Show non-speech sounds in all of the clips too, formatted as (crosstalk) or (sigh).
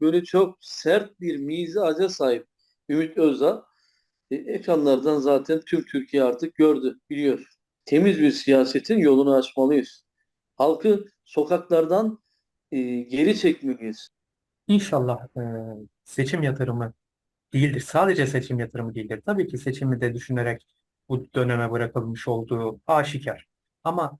böyle çok sert bir mizaca sahip Ümit Özdağ e, ekranlardan zaten tüm Türkiye artık gördü, biliyor. Temiz bir siyasetin yolunu açmalıyız. Halkı sokaklardan e, geri çekmeliyiz. İnşallah e, seçim yatırımı değildir. Sadece seçim yatırımı değildir. Tabii ki seçimi de düşünerek bu döneme bırakılmış olduğu aşikar. Ama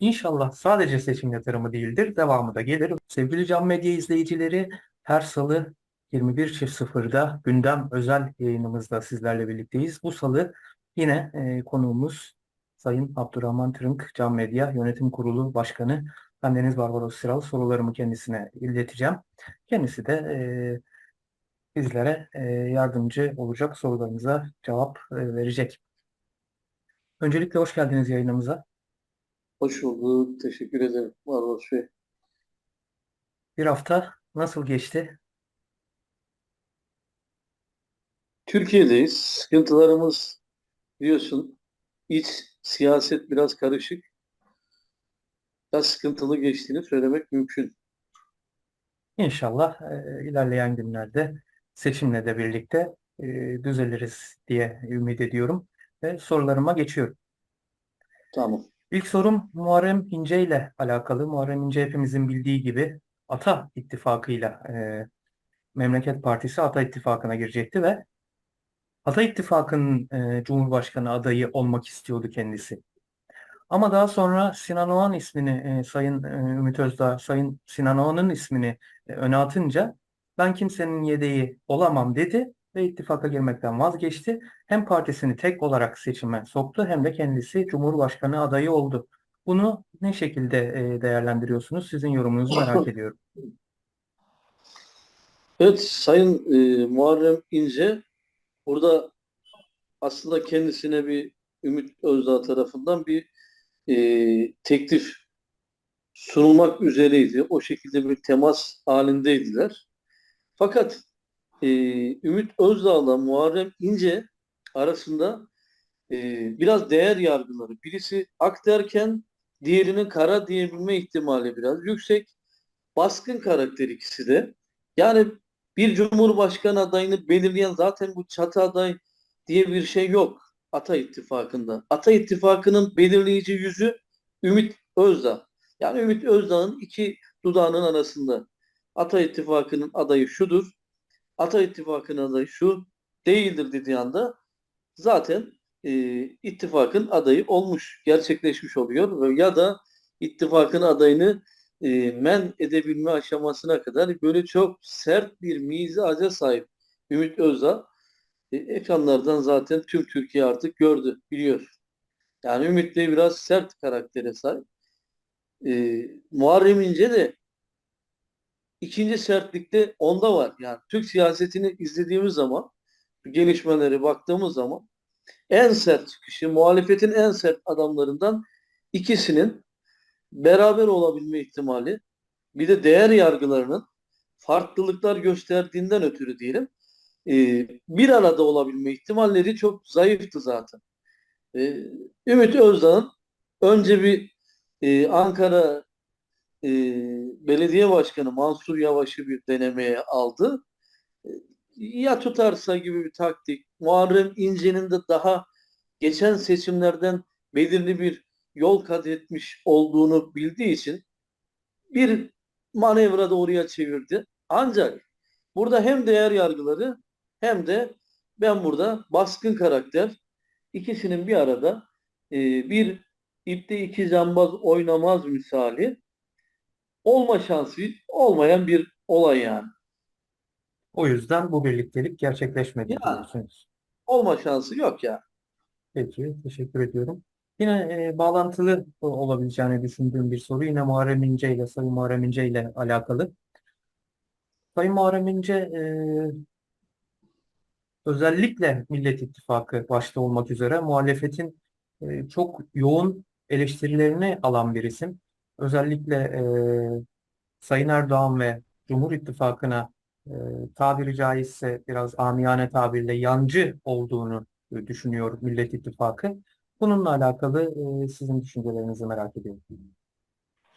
inşallah sadece seçim yatırımı değildir. Devamı da gelir. Sevgili Can Medya izleyicileri her salı 21.00'da gündem özel yayınımızda sizlerle birlikteyiz. Bu salı yine e, konuğumuz Sayın Abdurrahman Tırınk, Can Medya Yönetim Kurulu Başkanı. Ben Deniz Barbaros Sıral sorularımı kendisine ileteceğim. Kendisi de e, bizlere e, yardımcı olacak sorularınıza cevap e, verecek. Öncelikle hoş geldiniz yayınımıza. Hoş bulduk. Teşekkür ederim. Barbaros Bey. Bir hafta nasıl geçti? Türkiye'deyiz. Sıkıntılarımız biliyorsun iç siyaset biraz karışık. Biraz sıkıntılı geçtiğini söylemek mümkün. İnşallah e, ilerleyen günlerde seçimle de birlikte e, düzeliriz diye ümit ediyorum ve sorularıma geçiyorum. Tamam. İlk sorum Muharrem İnce ile alakalı. Muharrem İnce hepimizin bildiği gibi Ata İttifakı'yla e, Memleket Partisi Ata İttifakı'na girecekti ve Ata İttifakı'nın e, Cumhurbaşkanı adayı olmak istiyordu kendisi. Ama daha sonra Sinan Oğan ismini e, Sayın e, Ümit Özdağ, Sayın Sinan Oğan'ın ismini e, öne atınca ben kimsenin yedeği olamam dedi ve ittifaka girmekten vazgeçti. Hem partisini tek olarak seçime soktu hem de kendisi Cumhurbaşkanı adayı oldu. Bunu ne şekilde e, değerlendiriyorsunuz? Sizin yorumunuzu merak ediyorum. Evet, Sayın e, Muharrem İnce burada aslında kendisine bir Ümit Özdağ tarafından bir e, teklif sunulmak üzereydi. O şekilde bir temas halindeydiler. Fakat e, Ümit Özdağ'la Muharrem İnce arasında e, biraz değer yargıları. Birisi ak derken diğerinin kara diyebilme ihtimali biraz yüksek. Baskın karakter ikisi de. Yani bir cumhurbaşkanı adayını belirleyen zaten bu çatı aday diye bir şey yok Ata İttifakı'nda. Ata İttifakı'nın belirleyici yüzü Ümit Özdağ. Yani Ümit Özdağ'ın iki dudağının arasında. Ata İttifakı'nın adayı şudur. Ata İttifakı'nın adayı şu değildir dediği anda zaten e, ittifakın adayı olmuş, gerçekleşmiş oluyor. Ya da ittifakın adayını e, men edebilme aşamasına kadar böyle çok sert bir mizaca sahip Ümit Özdağ e, ekranlardan zaten tüm Türkiye artık gördü, biliyor. Yani Ümit Bey biraz sert karaktere sahip. E, Muharrem İnce de ikinci sertlikte onda var. Yani Türk siyasetini izlediğimiz zaman, gelişmeleri baktığımız zaman en sert çıkışı, muhalefetin en sert adamlarından ikisinin beraber olabilme ihtimali, bir de değer yargılarının farklılıklar gösterdiğinden ötürü diyelim, e, bir arada olabilme ihtimalleri çok zayıftı zaten. E, Ümit Özdağ'ın önce bir e, Ankara Belediye Başkanı Mansur Yavaş'ı bir denemeye aldı. Ya tutarsa gibi bir taktik. Muharrem İnce'nin de daha geçen seçimlerden belirli bir yol kat etmiş olduğunu bildiği için bir manevra doğruya çevirdi. Ancak burada hem değer yargıları hem de ben burada baskın karakter ikisinin bir arada e, bir ipte iki cambaz oynamaz misali olma şansı olmayan bir olay yani. O yüzden bu birliktelik gerçekleşmedi Ya. diyorsunuz. Olma şansı yok ya. Peki, teşekkür ediyorum. Yine e, bağlantılı olabileceğini düşündüğüm bir soru yine Muharrem İnce ile Sayın Muharrem İnce ile alakalı. Sayın Muharrem İnce e, özellikle Millet İttifakı başta olmak üzere muhalefetin e, çok yoğun eleştirilerini alan bir isim. Özellikle e, Sayın Erdoğan ve Cumhur İttifakı'na e, tabiri caizse biraz amiyane tabirle yancı olduğunu e, düşünüyor Millet İttifakı. Bununla alakalı e, sizin düşüncelerinizi merak ediyorum.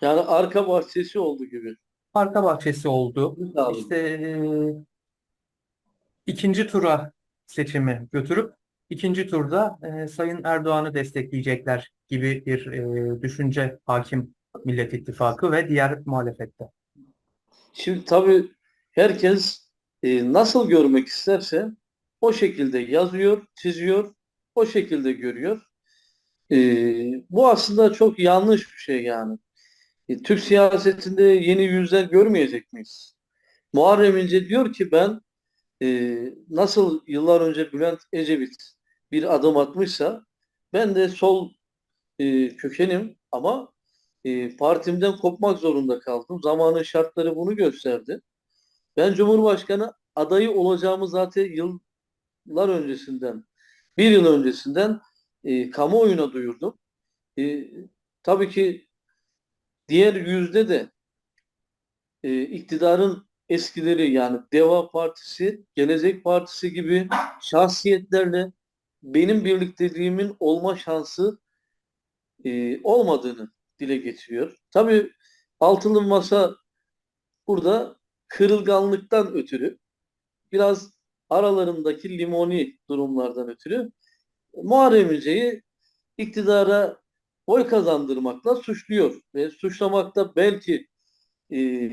Yani arka bahçesi oldu gibi. arka bahçesi oldu. Abi. İşte eee, ikinci tura seçimi götürüp ikinci turda Sayın Erdoğan'ı destekleyecekler gibi bir düşünce hakim Millet İttifakı ve diğer muhalefette. Şimdi tabii herkes e, nasıl görmek isterse o şekilde yazıyor, çiziyor, o şekilde görüyor. E, bu aslında çok yanlış bir şey yani. E, Türk siyasetinde yeni yüzler görmeyecek miyiz? Muharrem İnce diyor ki ben e, nasıl yıllar önce Bülent Ecevit bir adım atmışsa ben de sol e, kökenim ama e, partimden kopmak zorunda kaldım. Zamanın şartları bunu gösterdi. Ben Cumhurbaşkanı adayı olacağımı zaten yıllar öncesinden, bir yıl öncesinden e, kamuoyuna duyurdum. E, tabii ki diğer yüzde de e, iktidarın eskileri yani Deva Partisi, Gelecek Partisi gibi şahsiyetlerle benim birlikteliğimin olma şansı e, olmadığını dile getiriyor. Tabii altılı masa burada kırılganlıktan ötürü biraz aralarındaki limoni durumlardan ötürü Muharrem İnce'yi iktidara oy kazandırmakla suçluyor ve suçlamakta belki e,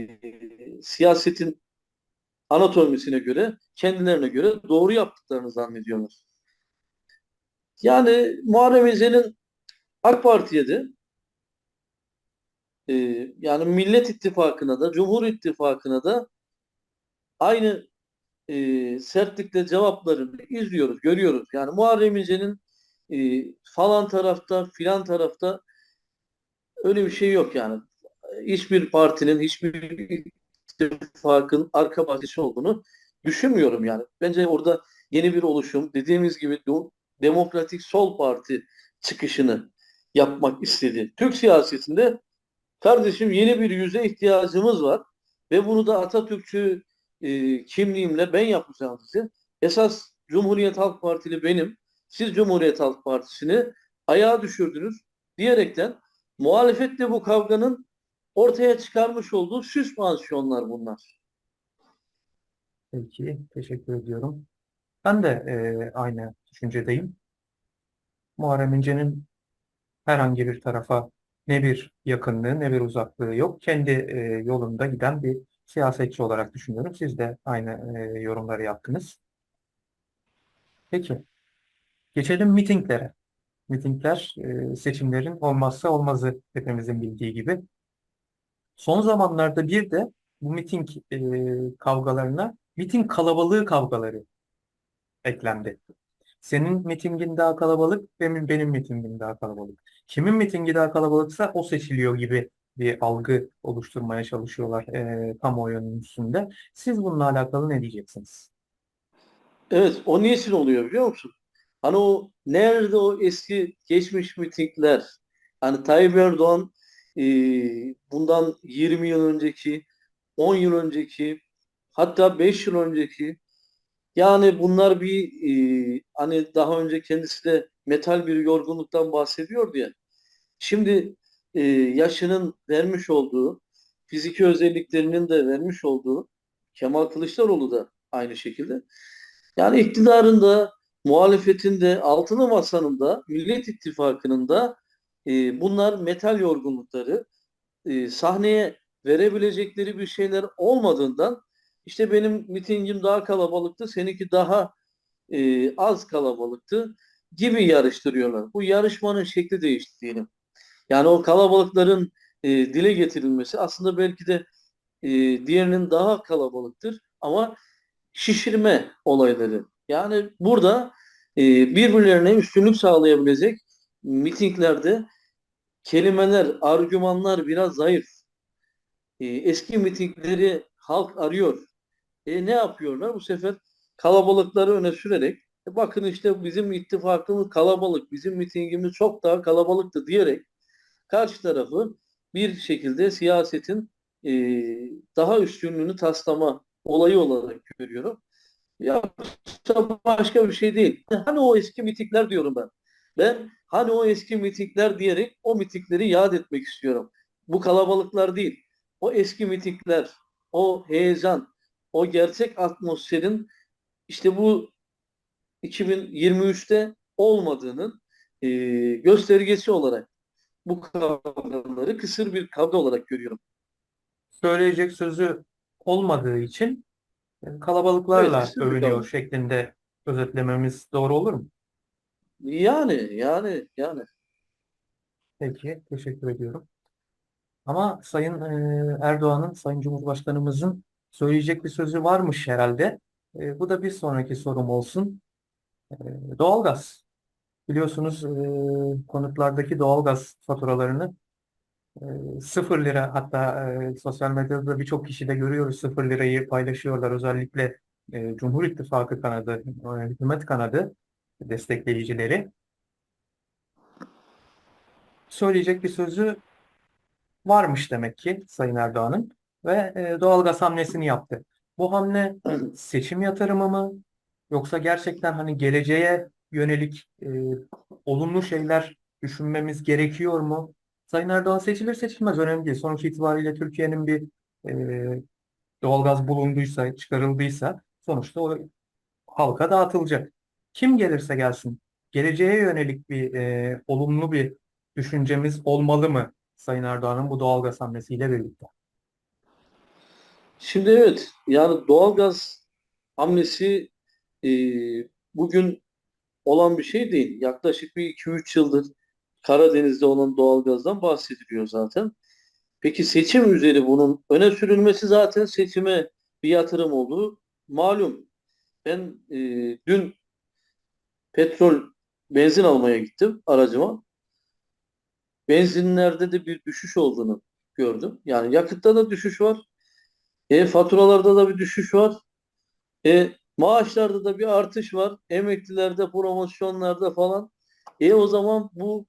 siyasetin anatomisine göre kendilerine göre doğru yaptıklarını zannediyorlar. Yani Muharrem İnce'nin AK Parti'ye de e, yani Millet İttifakı'na da Cumhur İttifakı'na da aynı e, sertlikle cevaplarını izliyoruz, görüyoruz. Yani Muharrem İnce'nin e, falan tarafta filan tarafta öyle bir şey yok yani. Hiçbir partinin, hiçbir ittifakın arka bahçesi olduğunu düşünmüyorum yani. Bence orada yeni bir oluşum, dediğimiz gibi Demokratik Sol Parti çıkışını yapmak istedi. Türk siyasetinde kardeşim yeni bir yüze ihtiyacımız var ve bunu da Atatürkçü e, kimliğimle ben yapacağım size. Esas Cumhuriyet Halk Partili benim. Siz Cumhuriyet Halk Partisi'ni ayağa düşürdünüz diyerekten muhalefetle bu kavganın ortaya çıkarmış olduğu süs pansiyonlar bunlar. Peki, teşekkür ediyorum. Ben de e, aynı düşüncedeyim. Muharrem İnce'nin herhangi bir tarafa ne bir yakınlığı ne bir uzaklığı yok. Kendi e, yolunda giden bir siyasetçi olarak düşünüyorum. Siz de aynı e, yorumları yaptınız. Peki, geçelim mitinglere. Mitingler e, seçimlerin olmazsa olmazı hepimizin bildiği gibi. Son zamanlarda bir de bu miting e, kavgalarına miting kalabalığı kavgaları eklendi. Senin mitingin daha kalabalık, benim, benim mitingim daha kalabalık. Kimin mitingi daha kalabalıksa o seçiliyor gibi bir algı oluşturmaya çalışıyorlar e, kamuoyunun üstünde. Siz bununla alakalı ne diyeceksiniz? Evet, o niçin oluyor biliyor musun? Hani o nerede o eski geçmiş mitingler? Hani Tayyip Erdoğan e, bundan 20 yıl önceki, 10 yıl önceki, hatta 5 yıl önceki yani bunlar bir e, hani daha önce kendisi de metal bir yorgunluktan bahsediyordu ya. Şimdi e, yaşının vermiş olduğu, fiziki özelliklerinin de vermiş olduğu Kemal Kılıçdaroğlu da aynı şekilde. Yani iktidarın da, muhalefetin de, masanın da, Millet İttifakı'nın da e, bunlar metal yorgunlukları e, sahneye verebilecekleri bir şeyler olmadığından işte benim mitingim daha kalabalıktı, seninki daha e, az kalabalıktı gibi yarıştırıyorlar. Bu yarışmanın şekli değişti diyelim. Yani o kalabalıkların e, dile getirilmesi aslında belki de e, diğerinin daha kalabalıktır ama şişirme olayları. Yani burada e, birbirlerine üstünlük sağlayabilecek mitinglerde kelimeler, argümanlar biraz zayıf. E, eski mitingleri halk arıyor. E, ne yapıyorlar? Bu sefer kalabalıkları öne sürerek e, bakın işte bizim ittifakımız kalabalık, bizim mitingimiz çok daha kalabalıktı diyerek karşı tarafı bir şekilde siyasetin e, daha üstünlüğünü taslama olayı olarak görüyorum. Ya başka bir şey değil. Hani o eski mitikler diyorum ben. Ben hani o eski mitikler diyerek o mitikleri yad etmek istiyorum. Bu kalabalıklar değil. o eski mitikler, o heyecan, o gerçek atmosferin işte bu 2023'te olmadığının e, göstergesi olarak bu kavgaları kısır bir kavga olarak görüyorum. Söyleyecek sözü olmadığı için kalabalıklarla Evet, övünüyor şeklinde özetlememiz doğru olur mu? Yani, yani, yani. Peki, teşekkür ediyorum. Ama Sayın Erdoğan'ın, Sayın Cumhurbaşkanımızın söyleyecek bir sözü varmış herhalde. E, bu da bir sonraki sorum olsun. E, doğalgaz. Biliyorsunuz e, konutlardaki doğalgaz faturalarını e, sıfır lira hatta e, sosyal medyada da birçok kişi de görüyoruz sıfır lirayı paylaşıyorlar. Özellikle e, Cumhur İttifakı kanadı, e, hükümet kanadı destekleyicileri. Söyleyecek bir sözü varmış demek ki Sayın Erdoğan'ın ve e, doğalgaz hamlesini yaptı. Bu hamle seçim yatırımı mı yoksa gerçekten hani geleceğe yönelik e, olumlu şeyler düşünmemiz gerekiyor mu? Sayın Erdoğan seçilir seçilmez önemli değil. Sonuç itibariyle Türkiye'nin bir e, doğalgaz bulunduysa, çıkarıldıysa sonuçta o halka dağıtılacak. Kim gelirse gelsin, geleceğe yönelik bir e, olumlu bir düşüncemiz olmalı mı Sayın Erdoğan'ın bu doğalgaz hamlesiyle birlikte? Şimdi evet, yani doğalgaz hamlesi e, bugün olan bir şey değil. Yaklaşık bir 2-3 yıldır Karadeniz'de olan doğalgazdan bahsediliyor zaten. Peki seçim üzeri bunun öne sürülmesi zaten seçime bir yatırım olduğu malum. Ben e, dün petrol, benzin almaya gittim aracıma. Benzinlerde de bir düşüş olduğunu gördüm. Yani yakıtta da düşüş var. E, faturalarda da bir düşüş var. E, maaşlarda da bir artış var. Emeklilerde, promosyonlarda falan. E o zaman bu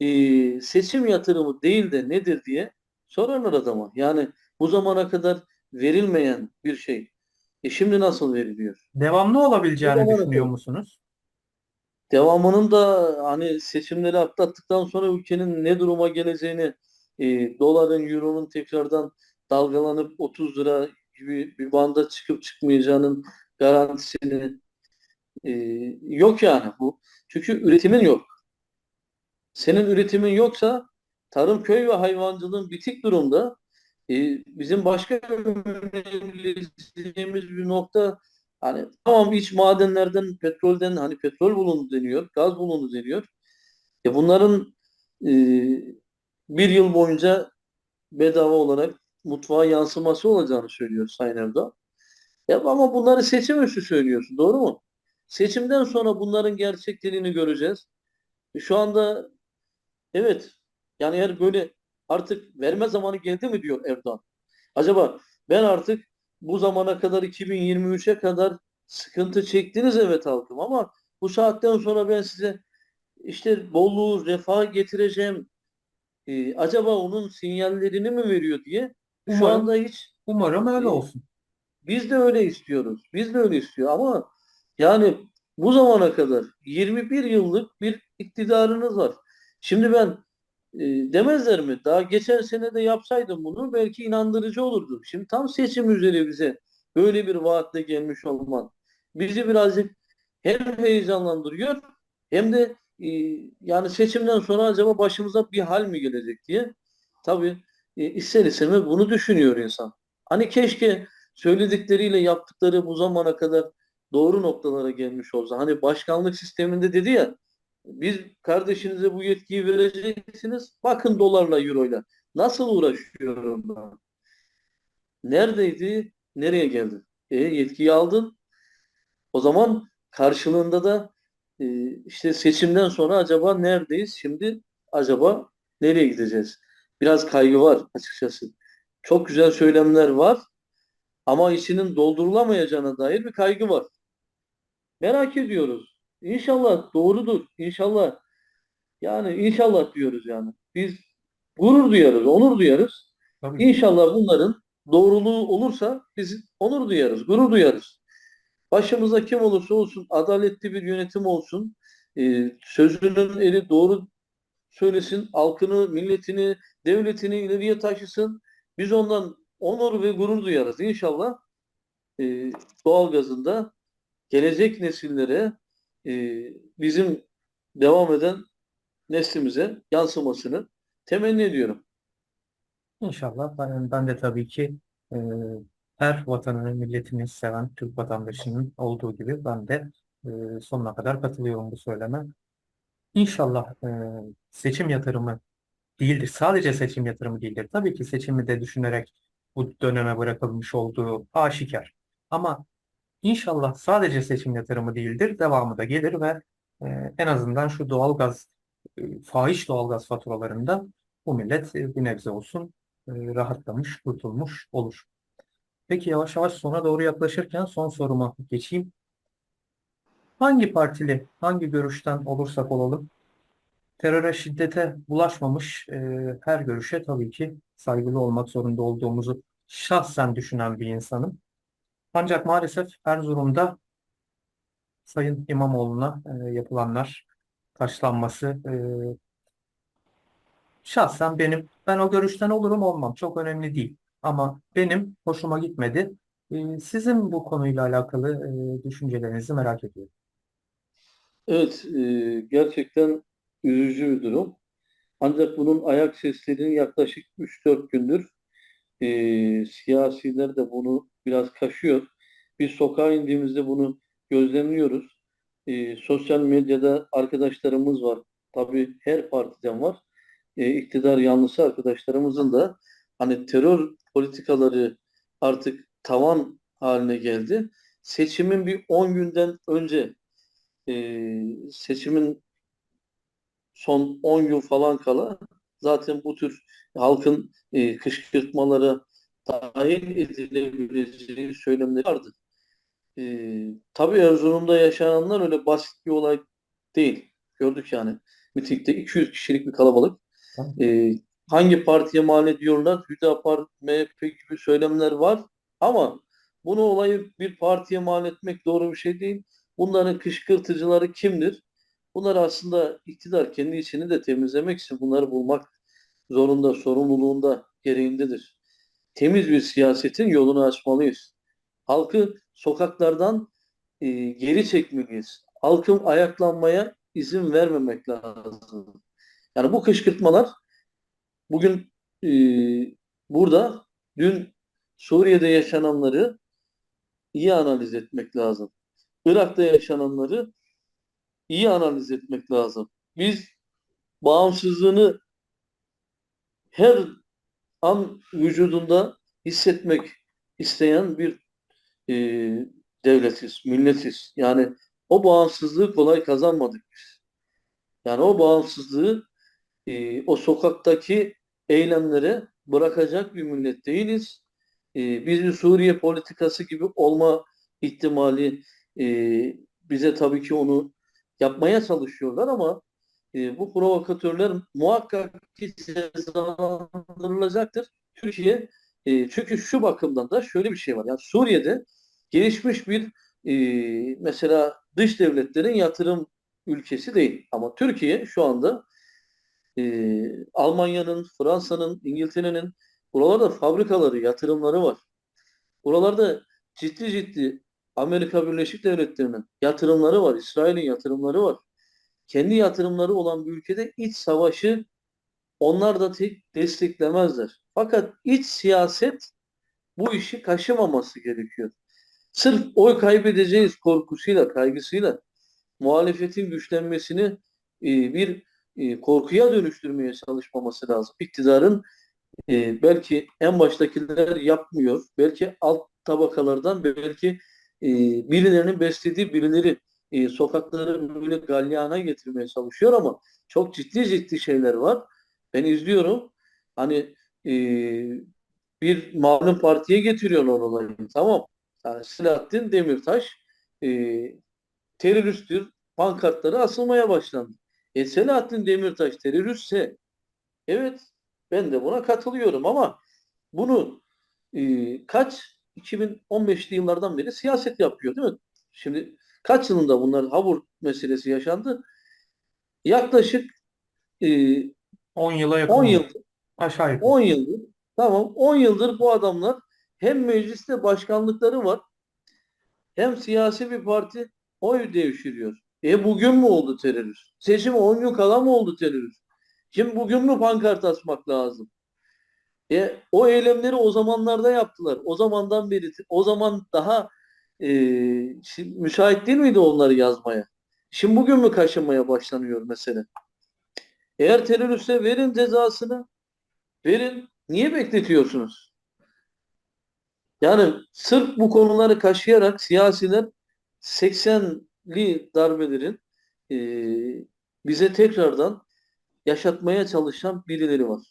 e, seçim yatırımı değil de nedir diye sorarlar adama. Yani bu zamana kadar verilmeyen bir şey. E şimdi nasıl veriliyor? Devamlı olabileceğini Devamlı düşünüyor musunuz? Devamının da hani seçimleri atlattıktan sonra ülkenin ne duruma geleceğini e, doların, euronun tekrardan dalgalanıp 30 lira gibi bir banda çıkıp çıkmayacağının garantisini e, yok yani bu. Çünkü üretimin yok. Senin üretimin yoksa tarım, köy ve hayvancılığın bitik durumda. E, bizim başka önemleyeceğimiz bir nokta hani tamam iç madenlerden, petrolden hani petrol bulundu deniyor, gaz bulundu deniyor. E bunların e, bir yıl boyunca bedava olarak mutfağa yansıması olacağını söylüyor Sayın Erdoğan. Ya ama bunları seçim üstü söylüyorsun, doğru mu? Seçimden sonra bunların gerçekliğini göreceğiz. E, Şu anda evet yani eğer böyle artık verme zamanı geldi mi diyor Erdoğan. Acaba ben artık bu zamana kadar 2023'e kadar sıkıntı çektiniz evet halkım ama bu saatten sonra ben size işte bolluğu, refah getireceğim. E, acaba onun sinyallerini mi veriyor diye şu Umarım, anda hiç umarım öyle olsun. biz de öyle istiyoruz. Biz de öyle istiyor ama yani bu zamana kadar 21 yıllık bir iktidarınız var. Şimdi ben e, demezler mi? Daha geçen sene de yapsaydım bunu belki inandırıcı olurdu. Şimdi tam seçim üzeri bize böyle bir vaatle gelmiş olman bizi birazcık hem heyecanlandırıyor hem de e, yani seçimden sonra acaba başımıza bir hal mi gelecek diye tabii e, ister istemez bunu düşünüyor insan. Hani keşke söyledikleriyle yaptıkları bu zamana kadar doğru noktalara gelmiş olsa. Hani başkanlık sisteminde dedi ya biz kardeşinize bu yetkiyi vereceksiniz. Bakın dolarla, euroyla. Nasıl uğraşıyorum ben? Neredeydi? Nereye geldi? E, yetkiyi aldın. O zaman karşılığında da e, işte seçimden sonra acaba neredeyiz? Şimdi acaba nereye gideceğiz? Biraz kaygı var açıkçası. Çok güzel söylemler var ama içinin doldurulamayacağına dair bir kaygı var. Merak ediyoruz. İnşallah doğrudur. İnşallah yani inşallah diyoruz yani. Biz gurur duyarız, onur duyarız. Tabii. İnşallah bunların doğruluğu olursa biz onur duyarız, gurur duyarız. Başımızda kim olursa olsun adaletli bir yönetim olsun. Ee, sözünün eli doğru söylesin. Halkını, milletini, devletini ileriye taşısın. Biz ondan onur ve gurur duyarız. İnşallah e, doğalgazında gelecek nesillere e, bizim devam eden neslimize yansımasını temenni ediyorum. İnşallah ben, ben de tabii ki e, her vatanını, milletini seven Türk vatandaşının olduğu gibi ben de e, sonuna kadar katılıyorum bu söyleme. İnşallah e, seçim yatırımı değildir. Sadece seçim yatırımı değildir. Tabii ki seçimi de düşünerek bu döneme bırakılmış olduğu aşikar. Ama inşallah sadece seçim yatırımı değildir. Devamı da gelir ve e, en azından şu doğalgaz, e, fahiş doğalgaz faturalarında bu millet e, bir nebze olsun e, rahatlamış, kurtulmuş olur. Peki yavaş yavaş sona doğru yaklaşırken son soruma geçeyim. Hangi partili, hangi görüşten olursak olalım, teröre, şiddete bulaşmamış e, her görüşe tabii ki saygılı olmak zorunda olduğumuzu şahsen düşünen bir insanım. Ancak maalesef Erzurum'da Sayın İmamoğlu'na e, yapılanlar taşlanması e, şahsen benim ben o görüşten olurum olmam çok önemli değil. Ama benim hoşuma gitmedi. E, sizin bu konuyla alakalı e, düşüncelerinizi merak ediyorum. Evet, e, gerçekten üzücü bir durum. Ancak bunun ayak seslerini yaklaşık 3-4 gündür e, siyasiler de bunu biraz kaşıyor. Biz sokağa indiğimizde bunu gözlemliyoruz. E, sosyal medyada arkadaşlarımız var. Tabii her partiden var. E, iktidar yanlısı arkadaşlarımızın da hani terör politikaları artık tavan haline geldi. Seçimin bir 10 günden önce e, seçimin son 10 gün falan kala zaten bu tür halkın e, kışkırtmalara dahil edilebileceği söylemleri vardı. E, tabii Erzurum'da yaşananlar öyle basit bir olay değil. Gördük yani. Mitingde 200 kişilik bir kalabalık. E, hangi partiye mal ediyorlar? Hüdapar, MHP gibi söylemler var. Ama bunu olayı bir partiye mal etmek doğru bir şey değil. Bunların kışkırtıcıları kimdir? Bunlar aslında iktidar kendi içini de temizlemek için bunları bulmak zorunda, sorumluluğunda, gereğindedir. Temiz bir siyasetin yolunu açmalıyız. Halkı sokaklardan e, geri çekmeliyiz. Halkın ayaklanmaya izin vermemek lazım. Yani bu kışkırtmalar bugün e, burada dün Suriye'de yaşananları iyi analiz etmek lazım. Irak'ta yaşananları iyi analiz etmek lazım. Biz bağımsızlığını her an vücudunda hissetmek isteyen bir e, devletiz, milletiz. Yani o bağımsızlığı kolay kazanmadık biz. Yani o bağımsızlığı e, o sokaktaki eylemlere bırakacak bir millet değiliz. E, biz bir Suriye politikası gibi olma ihtimali e, bize tabii ki onu yapmaya çalışıyorlar ama e, bu provokatörler muhakkak ki cezalandırılacaktır. Türkiye e, çünkü şu bakımdan da şöyle bir şey var. Yani Suriye'de gelişmiş bir e, mesela dış devletlerin yatırım ülkesi değil. Ama Türkiye şu anda e, Almanya'nın, Fransa'nın, İngiltere'nin buralarda fabrikaları, yatırımları var. Buralarda ciddi ciddi Amerika Birleşik Devletleri'nin yatırımları var, İsrail'in yatırımları var. Kendi yatırımları olan bir ülkede iç savaşı onlar da tek desteklemezler. Fakat iç siyaset bu işi kaşımaması gerekiyor. Sırf oy kaybedeceğiz korkusuyla, kaygısıyla muhalefetin güçlenmesini e, bir e, korkuya dönüştürmeye çalışmaması lazım. İktidarın e, belki en baştakiler yapmıyor, belki alt tabakalardan belki e, birilerinin beslediği birileri e, sokakları böyle galyana getirmeye çalışıyor ama çok ciddi ciddi şeyler var. Ben izliyorum. Hani e, bir malum partiye getiriyorlar olayı. Tamam. Yani Selahattin Demirtaş e, teröristtir. Pankartları asılmaya başlandı. E Selahattin Demirtaş teröristse evet ben de buna katılıyorum ama bunu e, kaç 2015'li yıllardan beri siyaset yapıyor değil mi? Şimdi kaç yılında bunlar Habur meselesi yaşandı? Yaklaşık e, 10 yıla yakın 10 oldu. yıl Aşağı yukarı. 10 yıldır Tamam 10 yıldır bu adamlar hem mecliste başkanlıkları var hem siyasi bir parti oy devşiriyor. E bugün mü oldu terörist? Seçim 10 gün kala mı oldu terörist? Şimdi bugün mü pankart asmak lazım? E, o eylemleri o zamanlarda yaptılar. O zamandan beri, o zaman daha e, şi- müsait değil miydi onları yazmaya? Şimdi bugün mü kaşınmaya başlanıyor mesele? Eğer teröriste verin cezasını, verin. Niye bekletiyorsunuz? Yani sırf bu konuları kaşıyarak siyasiler 80'li darbelerin e, bize tekrardan yaşatmaya çalışan birileri var.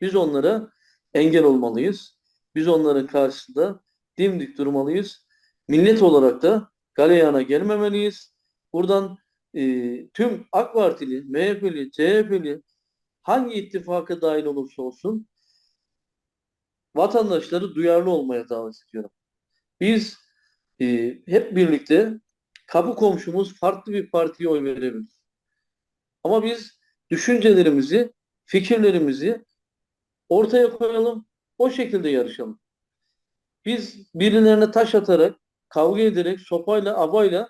Biz onlara engel olmalıyız. Biz onların karşısında dimdik durmalıyız. Millet olarak da galeyana gelmemeliyiz. Buradan e, tüm AK Partili, MHP'li, CHP'li hangi ittifaka dahil olursa olsun vatandaşları duyarlı olmaya davet ediyorum. Biz e, hep birlikte kapı komşumuz farklı bir partiye oy verebilir. Ama biz düşüncelerimizi, fikirlerimizi ortaya koyalım, o şekilde yarışalım. Biz birilerine taş atarak, kavga ederek, sopayla, abayla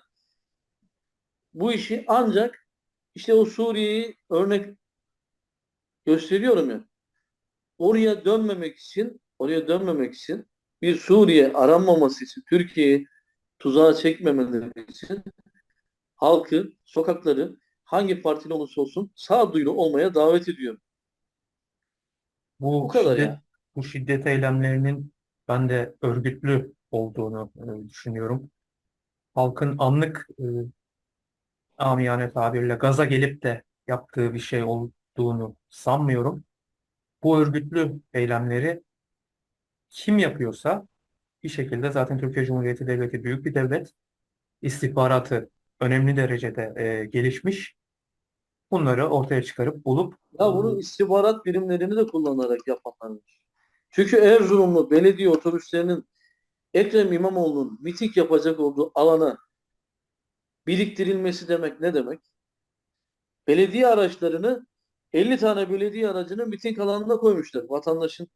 bu işi ancak işte o Suriye'yi örnek gösteriyorum ya. Oraya dönmemek için, oraya dönmemek için bir Suriye aranmaması için, Türkiye'yi tuzağa çekmemeleri için halkı, sokakları hangi partili olursa olsun sağduyulu olmaya davet ediyorum. Bu Bu kadar şiddet, ya. bu şiddet eylemlerinin ben de örgütlü olduğunu e, düşünüyorum. Halkın anlık e, amiyane tabirle gaza gelip de yaptığı bir şey olduğunu sanmıyorum. Bu örgütlü eylemleri kim yapıyorsa bir şekilde zaten Türkiye Cumhuriyeti Devleti büyük bir devlet. İstihbaratı önemli derecede e, gelişmiş. Bunları ortaya çıkarıp bulup Ya bunu istihbarat birimlerini de kullanarak yapanlar var. Çünkü Erzurumlu belediye otobüslerinin Ekrem İmamoğlu'nun miting yapacak olduğu alana biriktirilmesi demek ne demek? Belediye araçlarını 50 tane belediye aracını miting alanına koymuşlar. Vatandaşın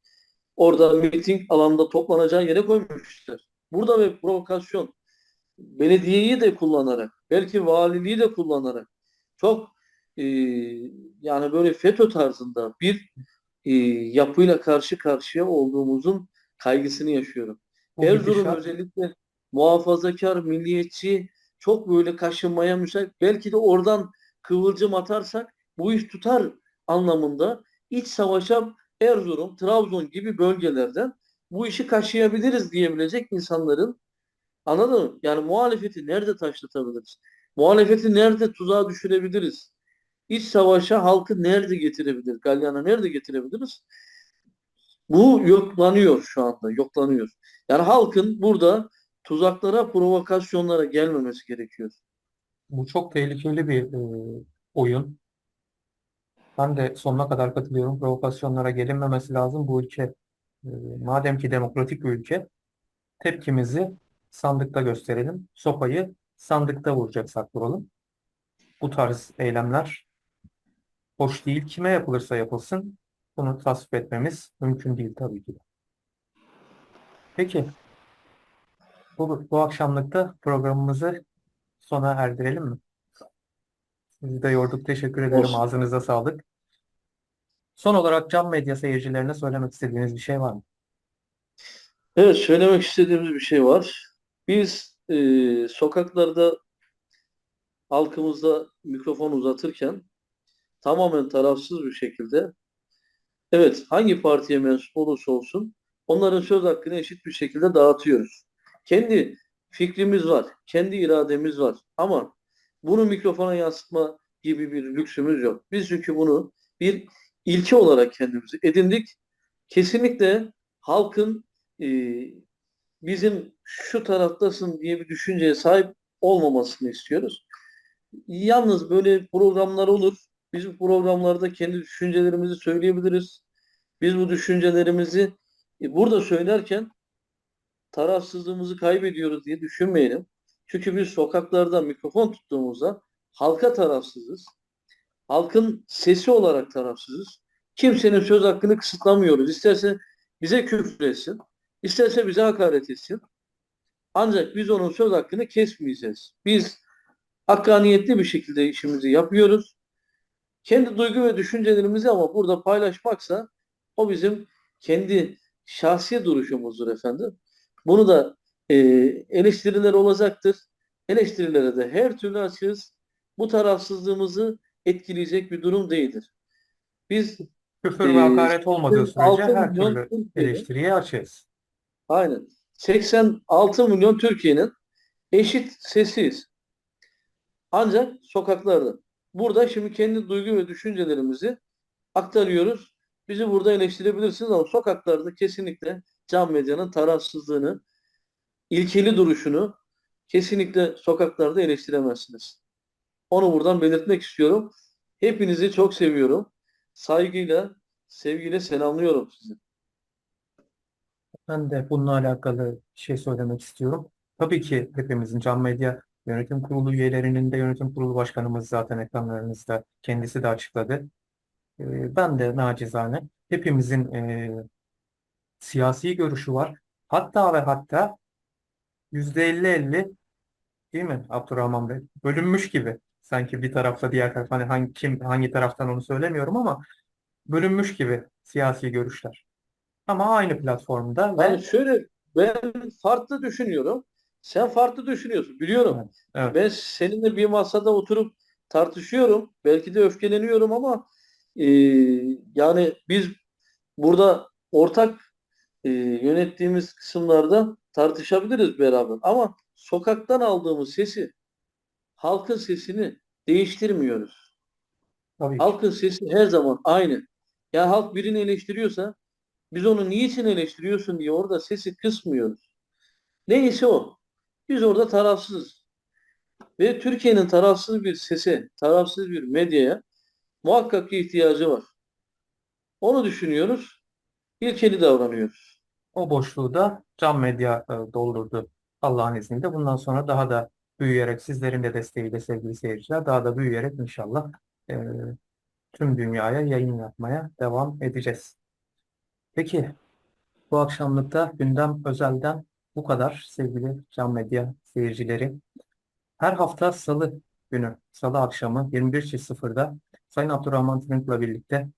orada miting alanında toplanacağı yere koymuşlar. Burada ve provokasyon belediyeyi de kullanarak, belki valiliği de kullanarak çok e, yani böyle FETÖ tarzında bir e, yapıyla karşı karşıya olduğumuzun kaygısını yaşıyorum. bu Erzurum gidişat özellikle muhafazakar, milliyetçi, çok böyle kaşınmaya müsait. Belki de oradan kıvılcım atarsak bu iş tutar anlamında iç savaşa Erzurum, Trabzon gibi bölgelerden bu işi kaşıyabiliriz diyebilecek insanların anladın mı? Yani muhalefeti nerede taşlatabiliriz? Muhalefeti nerede tuzağa düşürebiliriz? İç savaşa halkı nerede getirebiliriz? Galyana nerede getirebiliriz? Bu yoklanıyor şu anda, yoklanıyor. Yani halkın burada tuzaklara, provokasyonlara gelmemesi gerekiyor. bu çok tehlikeli bir e, oyun. Ben de sonuna kadar katılıyorum. Provokasyonlara gelinmemesi lazım. Bu ülke e, madem ki demokratik bir ülke tepkimizi sandıkta gösterelim. Sopayı sandıkta vuracaksak vuralım. Bu tarz eylemler hoş değil. Kime yapılırsa yapılsın bunu tasvip etmemiz mümkün değil tabii ki. Peki bu, bu akşamlık da programımızı sona erdirelim mi? Sizi de yorduk. Teşekkür ederim. Olsun. Ağzınıza sağlık. Son olarak Can Medya seyircilerine söylemek istediğiniz bir şey var mı? Evet, söylemek istediğimiz bir şey var. Biz e, sokaklarda halkımızda mikrofon uzatırken tamamen tarafsız bir şekilde evet hangi partiye mensup olursa olsun onların söz hakkını eşit bir şekilde dağıtıyoruz. Kendi fikrimiz var, kendi irademiz var ama bunu mikrofona yansıtma gibi bir lüksümüz yok. Biz çünkü bunu bir ilke olarak kendimizi edindik. Kesinlikle halkın e, bizim şu taraftasın diye bir düşünceye sahip olmamasını istiyoruz. Yalnız böyle programlar olur. Biz bu programlarda kendi düşüncelerimizi söyleyebiliriz. Biz bu düşüncelerimizi e, burada söylerken tarafsızlığımızı kaybediyoruz diye düşünmeyelim. Çünkü biz sokaklarda mikrofon tuttuğumuzda halka tarafsızız. Halkın sesi olarak tarafsızız. Kimsenin söz hakkını kısıtlamıyoruz. İsterse bize küfretsin, isterse bize hakaret etsin. Ancak biz onun söz hakkını kesmeyeceğiz. Biz hakkaniyetli bir şekilde işimizi yapıyoruz. Kendi duygu ve düşüncelerimizi ama burada paylaşmaksa o bizim kendi şahsi duruşumuzdur efendim. Bunu da e, eleştiriler olacaktır. Eleştirilere de her türlü açığız. Bu tarafsızlığımızı etkileyecek bir durum değildir. Biz Küfür ve Ee, hakaret olmadığı sürece 86 her türlü Türkiye'nin- eleştiriye açığız. Aynen. 86 milyon Türkiye'nin eşit sesiyiz. Ancak sokaklarda. Burada şimdi kendi duygu ve düşüncelerimizi aktarıyoruz. Bizi burada eleştirebilirsiniz ama sokaklarda kesinlikle can medyanın tarafsızlığını, ilkeli duruşunu kesinlikle sokaklarda eleştiremezsiniz. Onu buradan belirtmek istiyorum. Hepinizi çok seviyorum. Saygıyla, sevgiyle selamlıyorum sizi. Ben de bununla alakalı bir şey söylemek istiyorum. Tabii ki hepimizin Can Medya Yönetim Kurulu üyelerinin de yönetim kurulu başkanımız zaten ekranlarınızda kendisi de açıkladı. Ee, Ben de nacizane hepimizin e, siyasi görüşü var. Hatta ve hatta %50-50 değil mi Abdurrahman Bey? Bölünmüş gibi. Sanki bir tarafta diğer taraf hani hangi, kim hangi taraftan onu söylemiyorum ama bölünmüş gibi siyasi görüşler. Ama aynı platformda ve Yani şöyle ben farklı düşünüyorum. Sen farklı düşünüyorsun. Biliyorum. Evet, evet. Ben seninle bir masada oturup tartışıyorum. Belki de öfkeleniyorum ama e, yani biz burada ortak e, yönettiğimiz kısımlarda tartışabiliriz beraber. Ama sokaktan aldığımız sesi, halkın sesini değiştirmiyoruz. tabii. Halkın sesi her zaman aynı. Ya halk birini eleştiriyorsa biz onu niçin eleştiriyorsun diye orada sesi kısmıyoruz. Neyse o. Biz orada tarafsızız. Ve Türkiye'nin tarafsız bir sese, tarafsız bir medyaya muhakkak ki ihtiyacı var. Onu düşünüyoruz. İlkeli davranıyoruz. O boşluğu da Can Medya e, doldurdu Allah'ın izniyle. Bundan sonra daha da büyüyerek sizlerin de desteğiyle sevgili seyirciler daha da büyüyerek inşallah e, tüm dünyaya yayın yapmaya devam edeceğiz. Peki bu akşamlıkta gündem özelden bu kadar sevgili Can Medya seyircileri. Her hafta Salı günü, Salı akşamı 21.00'da Sayın Abdurrahman Tünk'le birlikte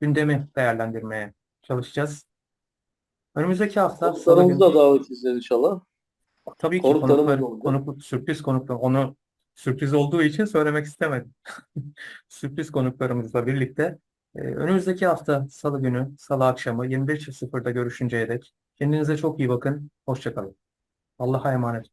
gündemi değerlendirmeye çalışacağız. Önümüzdeki hafta Salı Konuklarımızı günü da davet edeceğiz inşallah. tabii ki konuklar, konuk, sürpriz konuklar, onu sürpriz olduğu için söylemek istemedim. (laughs) Sürpriz konuklarımızla birlikte e, önümüzdeki hafta Salı günü, Salı akşamı 21.00'da görüşünceye dek Kendinize çok iyi bakın. Hoşçakalın. Allah'a emanet.